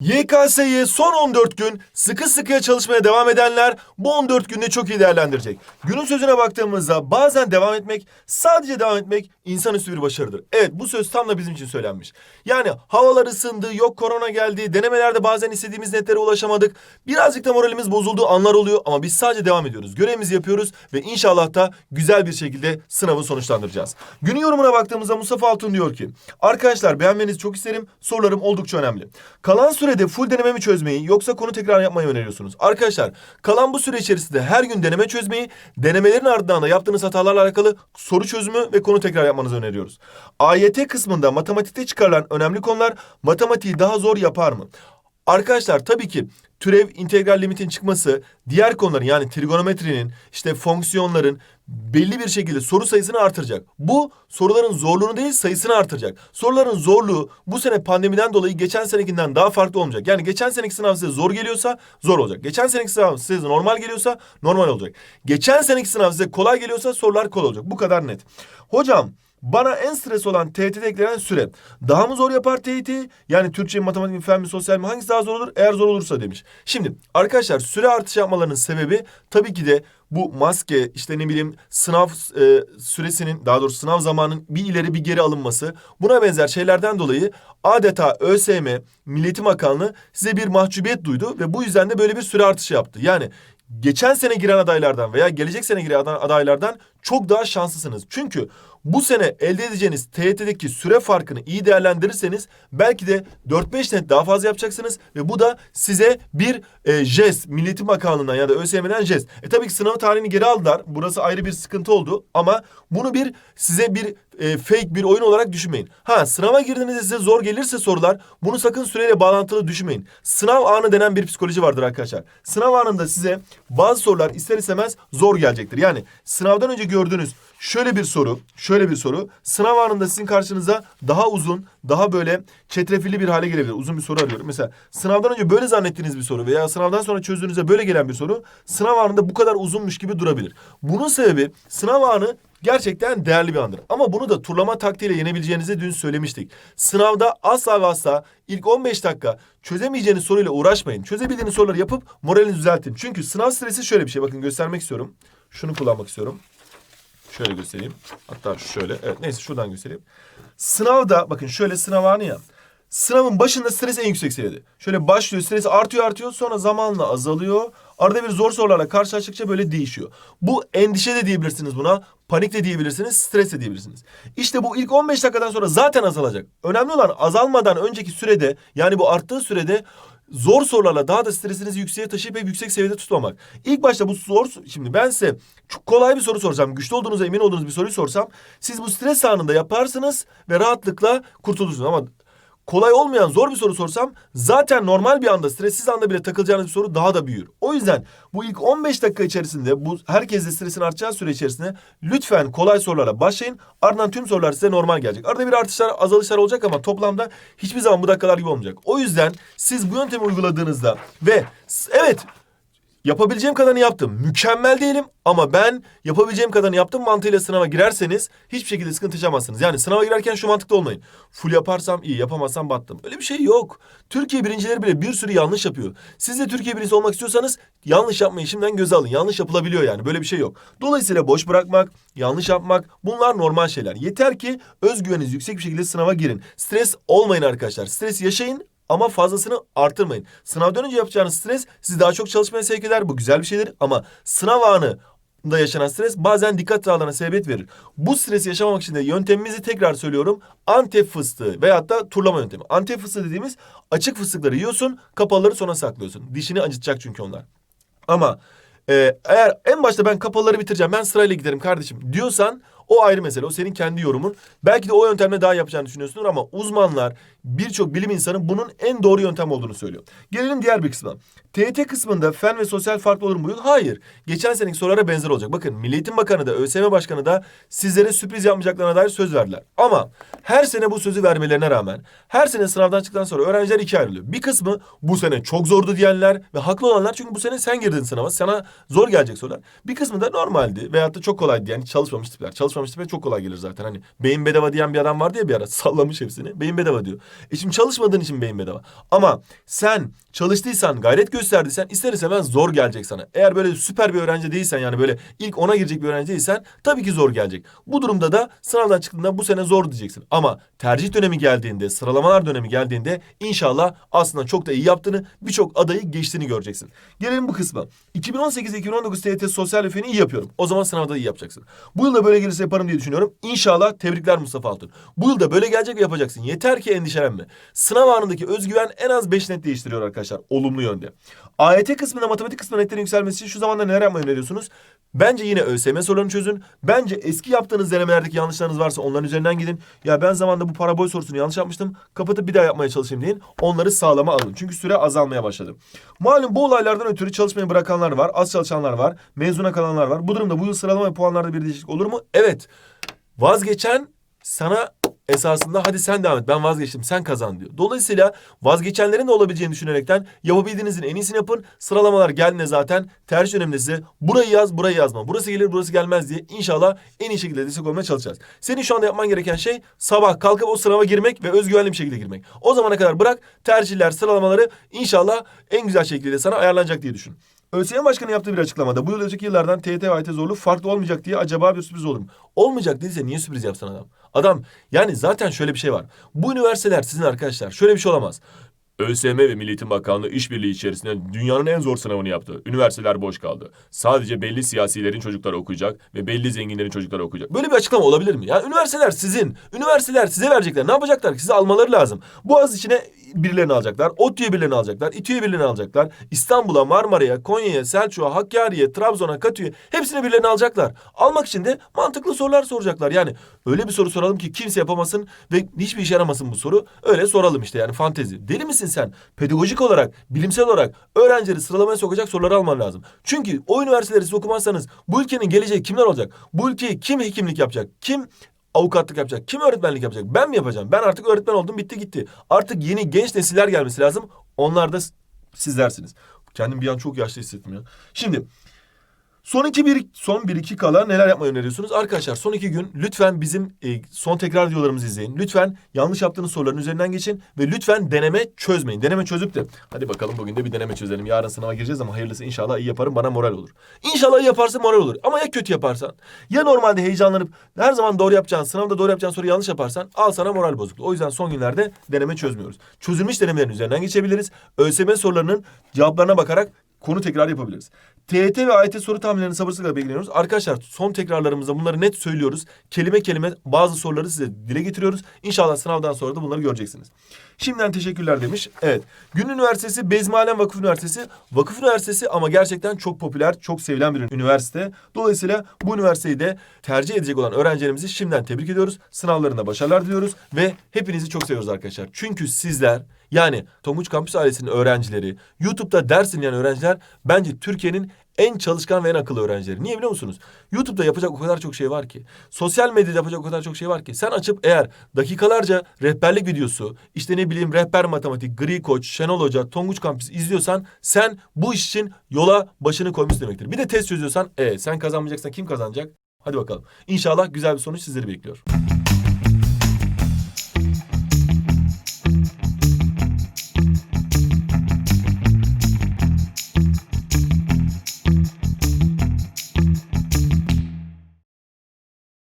YKS'yi son 14 gün sıkı sıkıya çalışmaya devam edenler bu 14 günde çok iyi değerlendirecek. Günün sözüne baktığımızda bazen devam etmek, sadece devam etmek insanüstü bir başarıdır. Evet bu söz tam da bizim için söylenmiş. Yani havalar ısındı, yok korona geldi, denemelerde bazen istediğimiz netlere ulaşamadık. Birazcık da moralimiz bozulduğu anlar oluyor ama biz sadece devam ediyoruz. Görevimizi yapıyoruz ve inşallah da güzel bir şekilde sınavı sonuçlandıracağız. Günün yorumuna baktığımızda Mustafa Altun diyor ki Arkadaşlar beğenmenizi çok isterim. Sorularım oldukça önemli. Kalan sürede full deneme mi çözmeyi yoksa konu tekrar yapmayı öneriyorsunuz? Arkadaşlar kalan bu süre içerisinde her gün deneme çözmeyi, denemelerin ardından da yaptığınız hatalarla alakalı soru çözümü ve konu tekrar yapmanızı öneriyoruz. AYT kısmında matematikte çıkarılan önemli konular matematiği daha zor yapar mı? Arkadaşlar tabii ki türev integral limitin çıkması diğer konuların yani trigonometrinin işte fonksiyonların belli bir şekilde soru sayısını artıracak. Bu soruların zorluğunu değil sayısını artıracak. Soruların zorluğu bu sene pandemiden dolayı geçen senekinden daha farklı olmayacak. Yani geçen seneki sınav size zor geliyorsa zor olacak. Geçen seneki sınav size normal geliyorsa normal olacak. Geçen seneki sınav size kolay geliyorsa sorular kolay olacak. Bu kadar net. Hocam bana en stres olan TYT'de eklenen süre. Daha mı zor yapar TYT? Yani Türkçe, matematik fen mi, sosyal mi? Hangisi daha zor olur? Eğer zor olursa demiş. Şimdi arkadaşlar süre artışı yapmalarının sebebi tabii ki de bu maske işte ne bileyim sınav e, süresinin daha doğrusu sınav zamanının bir ileri bir geri alınması buna benzer şeylerden dolayı adeta ÖSYM Milli Eğitim Bakanlığı size bir mahcubiyet duydu ve bu yüzden de böyle bir süre artışı yaptı. Yani geçen sene giren adaylardan veya gelecek sene giren adaylardan çok daha şanslısınız. Çünkü bu sene elde edeceğiniz TYT'deki süre farkını iyi değerlendirirseniz belki de 4-5 net daha fazla yapacaksınız ve bu da size bir e, jest Milli Eğitim Bakanlığı'ndan ya da ÖSYM'den jest. E tabii ki sınavı tarihini geri aldılar. Burası ayrı bir sıkıntı oldu ama bunu bir size bir e, fake bir oyun olarak düşünmeyin. Ha sınava girdiğinizde size zor gelirse sorular bunu sakın süreyle bağlantılı düşünmeyin. Sınav anı denen bir psikoloji vardır arkadaşlar. Sınav anında size bazı sorular ister istemez zor gelecektir. Yani sınavdan önce gördüğünüz şöyle bir soru, şöyle bir soru sınav anında sizin karşınıza daha uzun, daha böyle çetrefilli bir hale gelebilir. Uzun bir soru arıyorum. Mesela sınavdan önce böyle zannettiğiniz bir soru veya sınavdan sonra çözdüğünüzde böyle gelen bir soru sınav anında bu kadar uzunmuş gibi durabilir. Bunun sebebi sınav anı gerçekten değerli bir andır. Ama bunu da turlama taktiğiyle yenebileceğinizi dün söylemiştik. Sınavda asla ve asla ilk 15 dakika çözemeyeceğiniz soruyla uğraşmayın. Çözebildiğiniz soruları yapıp moralinizi düzeltin. Çünkü sınav stresi şöyle bir şey. Bakın göstermek istiyorum. Şunu kullanmak istiyorum. Şöyle göstereyim. Hatta şöyle. Evet neyse şuradan göstereyim. Sınavda bakın şöyle sınav anı ya. Sınavın başında stres en yüksek seviyede. Şöyle başlıyor stres artıyor artıyor sonra zamanla azalıyor. Arada bir zor sorularla karşılaştıkça böyle değişiyor. Bu endişe de diyebilirsiniz buna. Panik de diyebilirsiniz, stres de diyebilirsiniz. İşte bu ilk 15 dakikadan sonra zaten azalacak. Önemli olan azalmadan önceki sürede yani bu arttığı sürede zor sorularla daha da stresinizi yükseğe taşıyıp hep yüksek seviyede tutmamak. İlk başta bu zor şimdi ben size çok kolay bir soru sorsam, güçlü olduğunuza emin olduğunuz bir soruyu sorsam siz bu stres anında yaparsınız ve rahatlıkla kurtulursunuz ama kolay olmayan zor bir soru sorsam zaten normal bir anda stressiz anda bile takılacağınız bir soru daha da büyür. O yüzden bu ilk 15 dakika içerisinde bu herkesle stresin artacağı süre içerisinde lütfen kolay sorulara başlayın. Ardından tüm sorular size normal gelecek. Arada bir artışlar azalışlar olacak ama toplamda hiçbir zaman bu dakikalar gibi olmayacak. O yüzden siz bu yöntemi uyguladığınızda ve evet Yapabileceğim kadarını yaptım. Mükemmel değilim ama ben yapabileceğim kadarını yaptım mantığıyla sınava girerseniz hiçbir şekilde sıkıntı yaşamazsınız. Yani sınava girerken şu mantıkta olmayın. Full yaparsam iyi, yapamazsam battım. Öyle bir şey yok. Türkiye birincileri bile bir sürü yanlış yapıyor. Siz de Türkiye birincisi olmak istiyorsanız yanlış yapmayı şimdiden göze alın. Yanlış yapılabiliyor yani. Böyle bir şey yok. Dolayısıyla boş bırakmak, yanlış yapmak bunlar normal şeyler. Yeter ki özgüveniniz yüksek bir şekilde sınava girin. Stres olmayın arkadaşlar. Stres yaşayın ama fazlasını artırmayın. Sınavdan önce yapacağınız stres sizi daha çok çalışmaya sevk eder. Bu güzel bir şeydir ama sınav anı da yaşanan stres bazen dikkat dağılığına sebebiyet verir. Bu stresi yaşamamak için de yöntemimizi tekrar söylüyorum. Antep fıstığı veyahut da turlama yöntemi. Antep fıstığı dediğimiz açık fıstıkları yiyorsun, kapalıları sona saklıyorsun. Dişini acıtacak çünkü onlar. Ama e, eğer en başta ben kapalıları bitireceğim, ben sırayla giderim kardeşim diyorsan o ayrı mesele. O senin kendi yorumun. Belki de o yöntemle daha yapacağını düşünüyorsundur ama uzmanlar birçok bilim insanı bunun en doğru yöntem olduğunu söylüyor. Gelelim diğer bir kısma. TYT kısmında fen ve sosyal farklı olur mu yıl? Hayır. Geçen seneki sorulara benzer olacak. Bakın Milli Eğitim Bakanı da ÖSYM Başkanı da sizlere sürpriz yapmayacaklarına dair söz verdiler. Ama her sene bu sözü vermelerine rağmen her sene sınavdan çıktıktan sonra öğrenciler ikiye ayrılıyor. Bir kısmı bu sene çok zordu diyenler ve haklı olanlar çünkü bu sene sen girdin sınava. Sana zor gelecek sorular. Bir kısmı da normaldi veyahut da çok kolaydı yani çalışmamış tipler. Çalışmamış tipler çok kolay gelir zaten. Hani beyin bedava diyen bir adam vardı ya bir ara sallamış hepsini. Beyin bedava diyor. E şimdi çalışmadığın için beyin bedava. Ama sen çalıştıysan, gayret gösterdiysen ister istemez zor gelecek sana. Eğer böyle süper bir öğrenci değilsen yani böyle ilk ona girecek bir öğrenci değilsen tabii ki zor gelecek. Bu durumda da sınavdan çıktığında bu sene zor diyeceksin. Ama tercih dönemi geldiğinde, sıralamalar dönemi geldiğinde inşallah aslında çok da iyi yaptığını, birçok adayı geçtiğini göreceksin. Gelelim bu kısma. 2018-2019 TYT sosyal ve iyi yapıyorum. O zaman sınavda iyi yapacaksın. Bu yıl da böyle gelirse yaparım diye düşünüyorum. İnşallah tebrikler Mustafa Altun. Bu yıl da böyle gelecek ve yapacaksın. Yeter ki endişelenme. Sınav anındaki özgüven en az 5 net değiştiriyor arkadaşlar. Olumlu yönde. AYT kısmında matematik kısmında netlerin yükselmesi için şu zamanda neler yapmayı öneriyorsunuz? Bence yine ÖSYM sorularını çözün. Bence eski yaptığınız denemelerdeki yanlışlarınız varsa onların üzerinden gidin. Ya ben zamanında bu paraboy sorusunu yanlış yapmıştım. Kapatıp bir daha yapmaya çalışayım deyin. Onları sağlama alın. Çünkü süre azalmaya başladı. Malum bu olaylardan ötürü çalışmayı bırakanlar var. Az çalışanlar var. Mezuna kalanlar var. Bu durumda bu yıl sıralama ve puanlarda bir değişiklik olur mu? Evet. Vazgeçen sana esasında hadi sen devam et ben vazgeçtim sen kazan diyor. Dolayısıyla vazgeçenlerin de olabileceğini düşünerekten yapabildiğinizin en iyisini yapın. Sıralamalar geldiğinde zaten tercih döneminde size burayı yaz burayı yazma. Burası gelir burası gelmez diye inşallah en iyi şekilde destek olmaya çalışacağız. Senin şu anda yapman gereken şey sabah kalkıp o sınava girmek ve özgüvenli bir şekilde girmek. O zamana kadar bırak tercihler sıralamaları inşallah en güzel şekilde sana ayarlanacak diye düşün. ÖSYM Başkanı yaptığı bir açıklamada bu yıl öteki yıllardan TYT ve AYT zorluğu farklı olmayacak diye acaba bir sürpriz olur mu? Olmayacak değilse niye sürpriz yapsın adam? Adam yani zaten şöyle bir şey var. Bu üniversiteler sizin arkadaşlar şöyle bir şey olamaz. ÖSYM ve Milli Eğitim Bakanlığı işbirliği içerisinde dünyanın en zor sınavını yaptı. Üniversiteler boş kaldı. Sadece belli siyasilerin çocukları okuyacak ve belli zenginlerin çocukları okuyacak. Böyle bir açıklama olabilir mi? Ya üniversiteler sizin. Üniversiteler size verecekler. Ne yapacaklar? Sizi almaları lazım. Boğaz içine birilerini alacaklar. ODTÜ'ye birilerini alacaklar. İTÜ'ye birilerini alacaklar. İstanbul'a, Marmara'ya, Konya'ya, Selçuk'a, Hakkari'ye, Trabzon'a, Katü'ye hepsine birilerini alacaklar. Almak için de mantıklı sorular soracaklar. Yani öyle bir soru soralım ki kimse yapamasın ve hiçbir işe yaramasın bu soru. Öyle soralım işte yani fantezi. Deli misin sen? Pedagojik olarak, bilimsel olarak öğrencileri sıralamaya sokacak soruları alman lazım. Çünkü o üniversiteleri siz okumazsanız bu ülkenin geleceği kimler olacak? Bu ülkeyi kim hekimlik yapacak? Kim avukatlık yapacak? Kim öğretmenlik yapacak? Ben mi yapacağım? Ben artık öğretmen oldum bitti gitti. Artık yeni genç nesiller gelmesi lazım. Onlar da sizlersiniz. Kendim bir an çok yaşlı hissettim ya. Şimdi Son iki bir son bir iki kala neler yapmayı öneriyorsunuz? Arkadaşlar son iki gün lütfen bizim e, son tekrar videolarımızı izleyin. Lütfen yanlış yaptığınız soruların üzerinden geçin ve lütfen deneme çözmeyin. Deneme çözüp de hadi bakalım bugün de bir deneme çözelim. Yarın sınava gireceğiz ama hayırlısı inşallah iyi yaparım bana moral olur. İnşallah iyi yaparsın moral olur. Ama ya kötü yaparsan? Ya normalde heyecanlanıp her zaman doğru yapacağın, sınavda doğru yapacağın soruyu yanlış yaparsan al sana moral bozukluğu. O yüzden son günlerde deneme çözmüyoruz. Çözülmüş denemelerin üzerinden geçebiliriz. ÖSYM sorularının cevaplarına bakarak konu tekrar yapabiliriz. TET ve AYT soru tahminlerini sabırsızlıkla bekliyoruz. Arkadaşlar son tekrarlarımızda bunları net söylüyoruz. Kelime kelime bazı soruları size dile getiriyoruz. İnşallah sınavdan sonra da bunları göreceksiniz. Şimdiden teşekkürler demiş. Evet. Gün Üniversitesi Bezmialem Vakıf Üniversitesi. Vakıf Üniversitesi ama gerçekten çok popüler, çok sevilen bir üniversite. Dolayısıyla bu üniversiteyi de tercih edecek olan öğrencilerimizi şimdiden tebrik ediyoruz. Sınavlarında başarılar diliyoruz ve hepinizi çok seviyoruz arkadaşlar. Çünkü sizler yani Tonguç Kampüs ailesinin öğrencileri, YouTube'da ders dinleyen öğrenciler bence Türkiye'nin en çalışkan ve en akıllı öğrencileri. Niye biliyor musunuz? YouTube'da yapacak o kadar çok şey var ki. Sosyal medyada yapacak o kadar çok şey var ki. Sen açıp eğer dakikalarca rehberlik videosu, işte ne bileyim rehber matematik, Gri Koç, Şenol Hoca, Tonguç Kampüs izliyorsan sen bu iş için yola başını koymuş demektir. Bir de test çözüyorsan e, sen kazanmayacaksan kim kazanacak? Hadi bakalım. İnşallah güzel bir sonuç sizleri bekliyor.